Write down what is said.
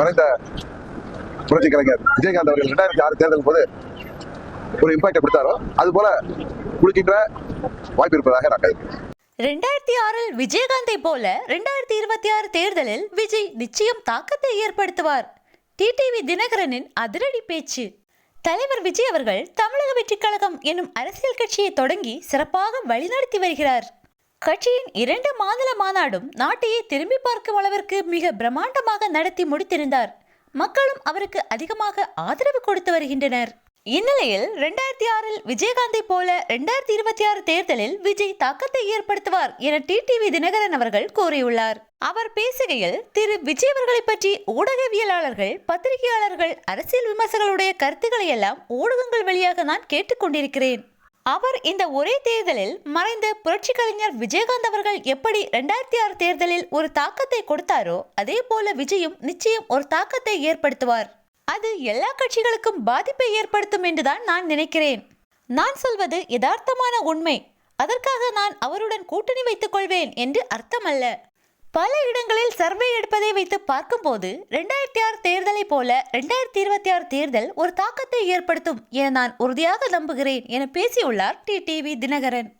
மறைந்த புரட்சி கலைஞர் விஜயகாந்த் அவர்கள் ரெண்டாயிரத்தி ஆறு தேர்தல் போது ஒரு இம்பாக்டை கொடுத்தாரோ அது போல கொடுக்கின்ற வாய்ப்பு இருப்பதாக நான் கருதுகிறேன். ரெண்டாயிரத்தி ஆறில் விஜயகாந்தை போல ரெண்டாயிரத்தி இருபத்தி ஆறு தேர்தலில் விஜய் நிச்சயம் தாக்கத்தை ஏற்படுத்துவார். டிடிவி தினகரனின் அதிரடி பேச்சு. தலைவர் விஜய் அவர்கள் தமிழக வெற்றிக் கழகம் என்னும் அரசியல் கட்சியை தொடங்கி சிறப்பாக வழிநடத்தி வருகிறார். கட்சியின் இரண்டு மாநில மாநாடும் நாட்டையே திரும்பி பார்க்கும் அளவிற்கு மிக பிரம்மாண்டமாக நடத்தி முடித்திருந்தார். மக்களும் அவருக்கு அதிகமாக ஆதரவு கொடுத்து வருகின்றனர். இந்நிலையில் ரெண்டாயிரத்தி ஆறில் விஜயகாந்தை போல ரெண்டாயிரத்தி இருபத்தி ஆறு தேர்தலில் விஜய் தாக்கத்தை ஏற்படுத்துவார் என டிடிவி தினகரன் அவர்கள் கூறியுள்ளார். அவர் பேசுகையில் திரு விஜய் அவர்களை பற்றி ஊடகவியலாளர்கள் பத்திரிகையாளர்கள் அரசியல் விமர்சகர்களுடைய கருத்துக்களை எல்லாம் ஊடகங்கள் வழியாக நான் கேட்டுக்கொண்டிருக்கிறேன் அவர் இந்த ஒரே தேர்தலில் மறைந்த புரட்சி கலைஞர் விஜயகாந்த் அவர்கள் எப்படி ரெண்டாயிரத்தி ஆறு தேர்தலில் ஒரு தாக்கத்தை கொடுத்தாரோ அதே போல விஜயும் நிச்சயம் ஒரு தாக்கத்தை ஏற்படுத்துவார். அது எல்லா கட்சிகளுக்கும் பாதிப்பை ஏற்படுத்தும் என்றுதான் நான் நினைக்கிறேன். நான் சொல்வது யதார்த்தமான உண்மை. அதற்காக நான் அவருடன் கூட்டணி வைத்துக் கொள்வேன் என்று அர்த்தமல்ல. பல இடங்களில் சர்வே எடுப்பதை வைத்து பார்க்கும்போது ரெண்டாயிரத்தி ஆறு தேர்தலை போல ரெண்டாயிரத்தி இருபத்தி ஆறு தேர்தல் ஒரு தாக்கத்தை ஏற்படுத்தும் என நான் உறுதியாக நம்புகிறேன் என பேசியுள்ளார் டிடிவி தினகரன்.